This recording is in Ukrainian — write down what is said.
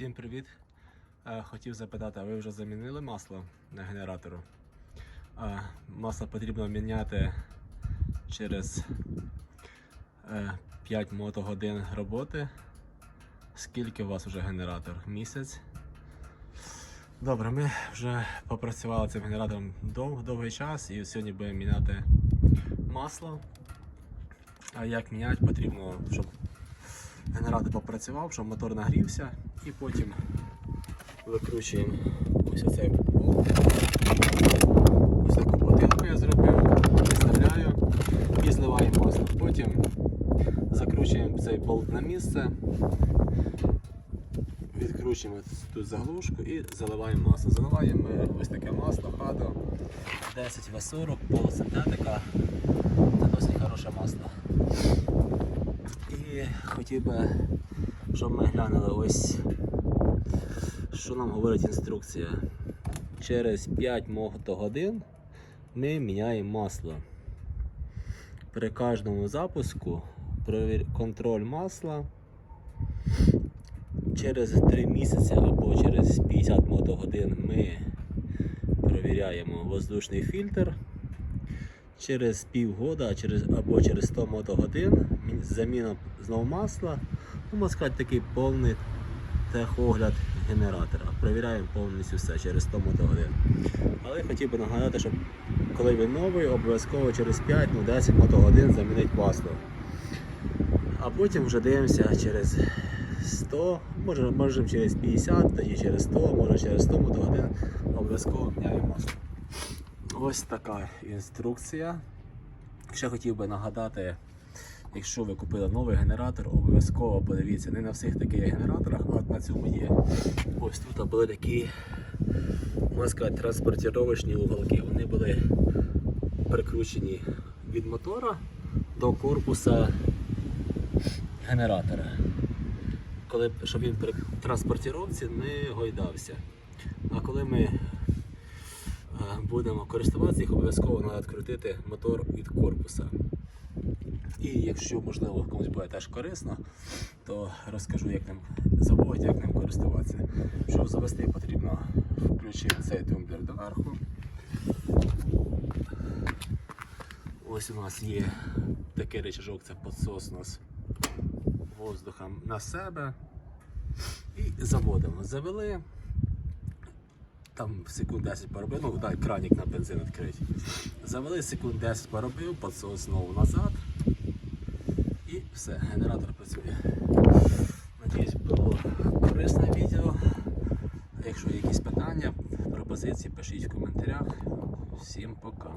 Е, Хотів запитати, а ви вже замінили масло на генератору? Е, Масло потрібно міняти через е, 5 мотогодин роботи. Скільки у вас вже генератор? Місяць? Добре, ми вже попрацювали цим генератором дов, довгий час і сьогодні будемо міняти масло. А як міняти, потрібно, щоб генератор попрацював, щоб мотор нагрівся і потім викручуємо ось оцей болт. Ось таку платинку я зробив, виставляю і зливаємо масло. Потім закручуємо цей болт на місце, відкручуємо тут заглушку і заливаємо масло. Заливаємо ось таке масло, хадо 10 В40, полусинтетика. Це досить хороше масло. Хотів би, щоб ми глянули ось, що нам говорить інструкція. Через 5 мотогодин ми міняємо масло. При кожному запуску контроль масла. Через 3 місяці або через 50 мотогодин ми провіряємо воздушний фільтр. Через півгода через, або через 100 мотогодин заміна знову масла. Ну, можна сказати, такий повний техогляд генератора. Провіряємо повністю все через 100 мотогодин. Але хотів би нагадати, що коли він новий, обов'язково через 5-10 мотогодин замінить масло. А потім вже дивимося через 100, може, може через 50, тоді через 100, може через 100 мотогодин. Обов'язково міняємо масло. Ось така інструкція. Ще хотів би нагадати, якщо ви купили новий генератор, обов'язково подивіться не на всіх таких генераторах, а на цьому є. Ось тут були такі можна сказати, транспортировочні уголки. Вони були прикручені від мотора до корпуса генератора. Коли, щоб він при транспортировці не гойдався. А коли ми будемо користуватися, їх обов'язково треба відкрутити мотор від корпуса. І якщо можливо комусь буде теж корисно, то розкажу, як ним заводити, як ним користуватися. Щоб завести, потрібно включити цей тумблер доверху. Ось у нас є такий рычажок, це підсос у нас воздухом на себе. І заводимо. Завели. Там секунд 10 поробив, ну дай кранік на бензин відкрити. Завели секунд 10 поробив, підсос знову назад. І все, генератор працює. Надіюсь, було корисне відео. Якщо є якісь питання, пропозиції, пишіть в коментарях. Всім пока.